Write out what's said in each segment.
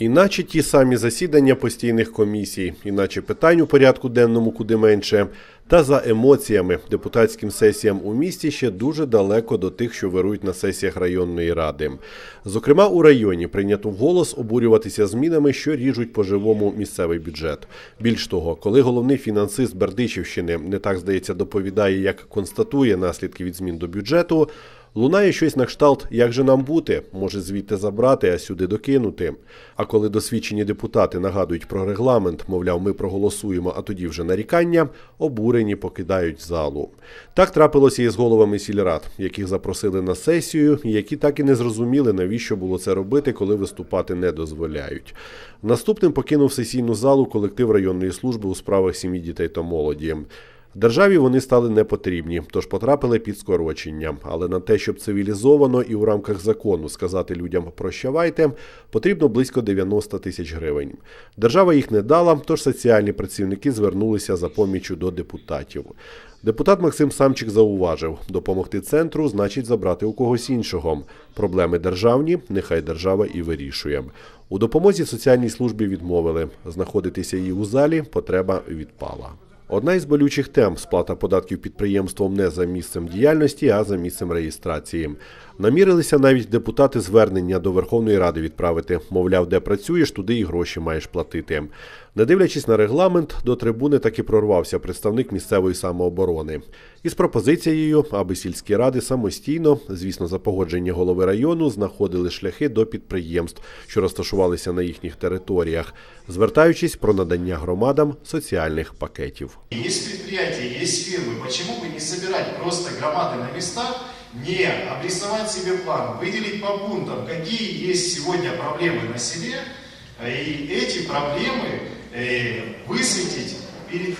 Іначе ті самі засідання постійних комісій, іначе питань у порядку денному куди менше. Та за емоціями депутатським сесіям у місті ще дуже далеко до тих, що вирують на сесіях районної ради. Зокрема, у районі прийнято вголос обурюватися змінами, що ріжуть по-живому місцевий бюджет. Більш того, коли головний фінансист Бердичівщини не так здається доповідає, як констатує наслідки від змін до бюджету. Лунає щось на кшталт, як же нам бути, може звідти забрати, а сюди докинути. А коли досвідчені депутати нагадують про регламент, мовляв, ми проголосуємо, а тоді вже нарікання, обурені покидають залу. Так трапилося і з головами сільрад, яких запросили на сесію, які так і не зрозуміли, навіщо було це робити, коли виступати не дозволяють. Наступним покинув сесійну залу колектив районної служби у справах сім'ї дітей та молоді. Державі вони стали непотрібні, тож потрапили під скорочення. Але на те, щоб цивілізовано і у рамках закону сказати людям прощавайте, потрібно близько 90 тисяч гривень. Держава їх не дала, тож соціальні працівники звернулися за поміччю до депутатів. Депутат Максим Самчик зауважив, допомогти центру значить забрати у когось іншого. Проблеми державні, нехай держава і вирішує. У допомозі соціальній службі відмовили. Знаходитися її у залі потреба відпала. Одна із болючих тем сплата податків підприємством не за місцем діяльності, а за місцем реєстрації. Намірилися навіть депутати звернення до Верховної Ради відправити. Мовляв, де працюєш, туди і гроші маєш платити. Не дивлячись на регламент, до трибуни таки прорвався представник місцевої самооборони із пропозицією, аби сільські ради самостійно, звісно, за погодження голови району, знаходили шляхи до підприємств, що розташувалися на їхніх територіях, звертаючись про надання громадам соціальних пакетів. Есть предприятия, есть фирмы. Почему бы не собирать просто громады на местах, не обрисовать себе план, выделить по пунктам, какие есть сегодня проблемы на селе, э, и эти проблемы э, высветить перед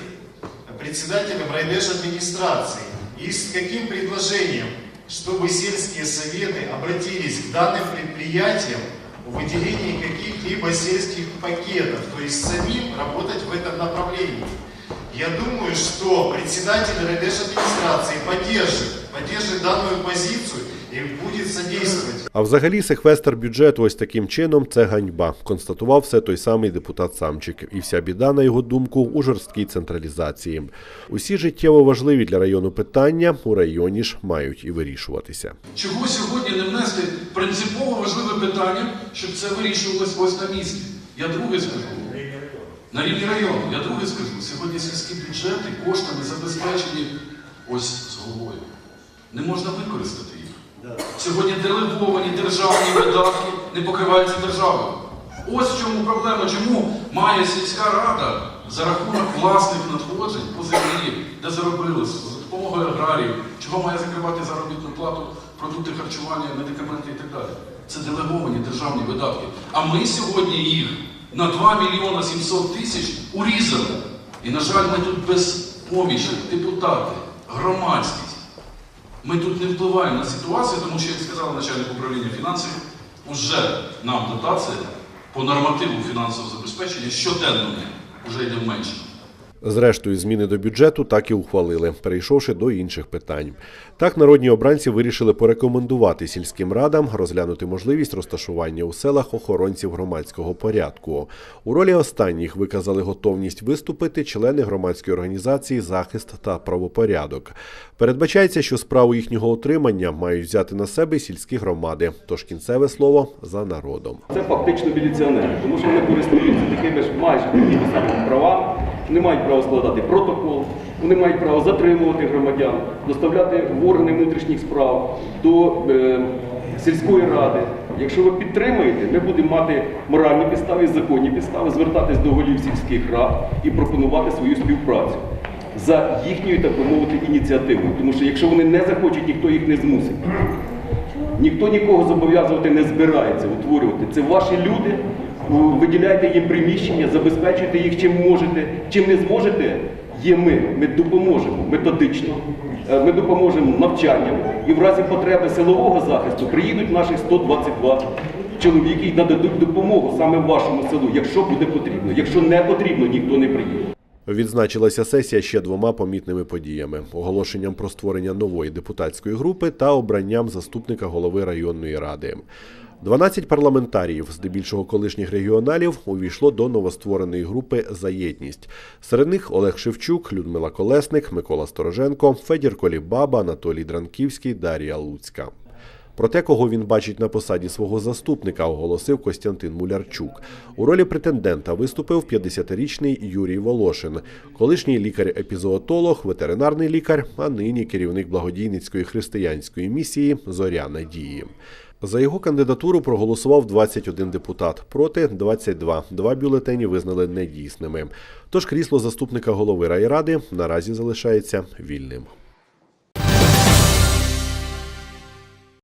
председателем райдеш администрации. И с каким предложением, чтобы сельские советы обратились к данным предприятиям в выделении каких-либо сельских пакетов, то есть самим работать в этом направлении. Я думаю, что председатель РДШ администрации поддержит, поддержит данную позицию и будет содействовать. А взагалі секвестр бюджету ось таким чином це ганьба, констатував все той самий депутат Самчик. І вся біда, на його думку, у жорсткій централізації. Усі життєво важливі для району питання у районі ж мають і вирішуватися. Чого сьогодні не внести принципово важливе питання, щоб це вирішувалось ось на місці? Я друге скажу. На рівні району, я друге скажу. Сьогодні сільські бюджети коштами забезпечені ось з головою. Не можна використати. Сьогодні делеговані державні видатки не покриваються державою. Ось в чому проблема. Чому має сільська рада за рахунок власних надходжень по землі, де заробили за допомогою аграріїв, чого має закривати заробітну плату, продукти харчування, медикаменти і так далі. Це делеговані державні видатки. А ми сьогодні їх на 2 мільйона 700 тисяч урізали. І, на жаль, ми тут без помічі, депутати, громадськість. Ми тут не впливаємо на ситуацію, тому що, як сказав начальник управління фінансів, вже нам дотація по нормативу фінансового забезпечення щоденно вже йде менше. Зрештою, зміни до бюджету так і ухвалили, перейшовши до інших питань. Так, народні обранці вирішили порекомендувати сільським радам розглянути можливість розташування у селах охоронців громадського порядку. У ролі останніх виказали готовність виступити члени громадської організації Захист та правопорядок. Передбачається, що справу їхнього отримання мають взяти на себе сільські громади. Тож кінцеве слово за народом. Це фактично міліціонери, тому що вони користуються такими ж майже такими самими правами. Вони мають право складати протокол, вони мають право затримувати громадян, доставляти в органи внутрішніх справ до е, сільської ради. Якщо ви підтримуєте, ми будемо мати моральні підстави і законні підстави, звертатись до голів сільських рад і пропонувати свою співпрацю за їхньою, так би мовити, ініціативою. Тому що якщо вони не захочуть, ніхто їх не змусить. Ніхто нікого зобов'язувати не збирається утворювати. Це ваші люди. Виділяйте їм приміщення, забезпечуйте їх чим можете. Чим не зможете, є ми. Ми допоможемо методично. Е, Ми допоможемо навчанням. І в разі потреби силового захисту приїдуть наших 122 чоловіки і нададуть допомогу саме вашому селу, якщо буде потрібно. Якщо не потрібно, ніхто не приїде. Відзначилася сесія ще двома помітними подіями: оголошенням про створення нової депутатської групи та обранням заступника голови районної ради. 12 парламентаріїв, здебільшого колишніх регіоналів, увійшло до новоствореної групи «За єдність». Серед них Олег Шевчук, Людмила Колесник, Микола Стороженко, Федір Колібаба, Анатолій Дранківський, Дар'я Луцька. Про те, кого він бачить на посаді свого заступника, оголосив Костянтин Мулярчук. У ролі претендента виступив 50-річний Юрій Волошин, колишній лікар-епізоотолог, ветеринарний лікар, а нині керівник благодійницької християнської місії Зоря надії. За його кандидатуру проголосував 21 депутат, проти 22. Два бюлетені визнали недійсними. Тож крісло заступника голови райради наразі залишається вільним.